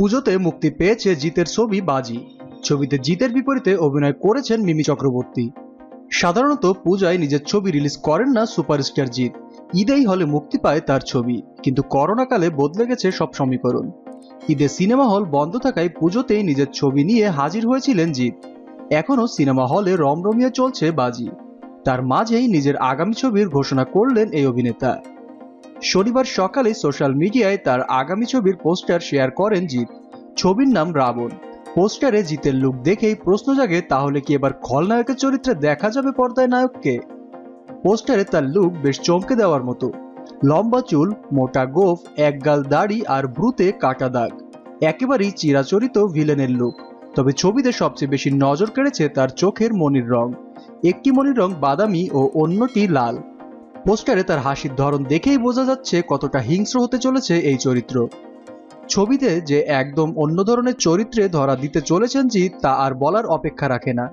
পুজোতে মুক্তি পেয়েছে জিতের ছবি বাজি। ছবিতে জিতের বিপরীতে অভিনয় করেছেন মিমি চক্রবর্তী। সাধারণত পূজায় নিজের ছবি রিলিজ করেন না সুপারস্টার জিৎ। ঈদেই হলে মুক্তি পায় তার ছবি, কিন্তু করোনাকালে বদলে গেছে সব সমীকরণ। ঈদে সিনেমা হল বন্ধ থাকায় পুজোতেই নিজের ছবি নিয়ে হাজির হয়েছিলেন জিৎ। এখনও সিনেমা হলে রমরমিয়ে চলছে বাজি। তার মাঝেই নিজের আগামী ছবির ঘোষণা করলেন এই অভিনেতা। শনিবার সকালে সোশ্যাল মিডিয়ায় তার আগামী ছবির পোস্টার শেয়ার করেন জিৎ। ছবির নাম রাবণ। পোস্টারে জিতের লুক দেখেই প্রশ্ন জাগে, তাহলে কি এবার খলনায়কের চরিত্রে দেখা যাবে পর্দায় নায়ককে? পোস্টারে তার লুক বেশ চমকে দেওয়ার মতো। লম্বা চুল, মোটা গোফ, একগাল দাড়ি আর ভ্রুতে কাটা দাগ। একেবারেই চিরাচরিত ভিলেনের লুক। তবে ছবিতে সবচেয়ে বেশি নজর কেড়েছে তার চোখের মনির রং। একটি মনির রং বাদামি ও অন্যটি লাল। পোস্টারে তার হাসির ধরন দেখেই বোঝা যাচ্ছে কতটা হিংস্র হতে চলেছে এই চরিত্র। ছবিতে যে একদম অন্য ধরনের চরিত্রে ধরা দিতে চলেছেন জিৎ তা আর বলার অপেক্ষা রাখে না।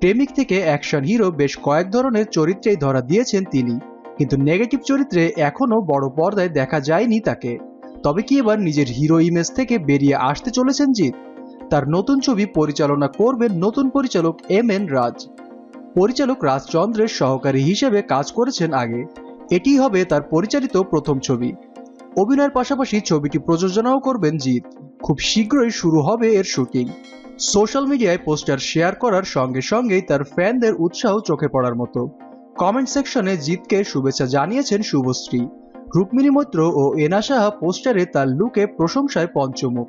প্রেমিক থেকে অ্যাকশন হিরো বেশ কয়েক ধরনের চরিত্রেই ধরা দিয়েছেন তিনি। কিন্তু নেগেটিভ চরিত্রে এখনও বড় পর্দায় দেখা যায়নি তাকে। তবে কি এবার নিজের হিরো ইমেজ থেকে বেরিয়ে আসতে চলেছেন জিৎ তার নতুন ছবি পরিচালনা করবেন নতুন পরিচালক এম এন রাজ। পরিচালক রাজচন্দ্রের সহকারী হিসেবে কাজ করেছেন আগে। এটি হবে তার পরিচালিত প্রথম ছবি। অভিনয়ের পাশাপাশি ছবিটি প্রযোজনাও করবেন জিৎ। খুব শীঘ্রই শুরু হবে এর শুটিং। সোশ্যাল মিডিয়ায় পোস্টার শেয়ার করার সঙ্গে সঙ্গেই তার ফ্যানদের উৎসাহ চোখে পড়ার মতো। কমেন্ট সেকশনে জিতকে শুভেচ্ছা জানিয়েছেন শুভশ্রী। রুক্মিণী মৈত্র ও এনা সাহা পোস্টারে তার লুকে প্রশংসায় পঞ্চমুখ।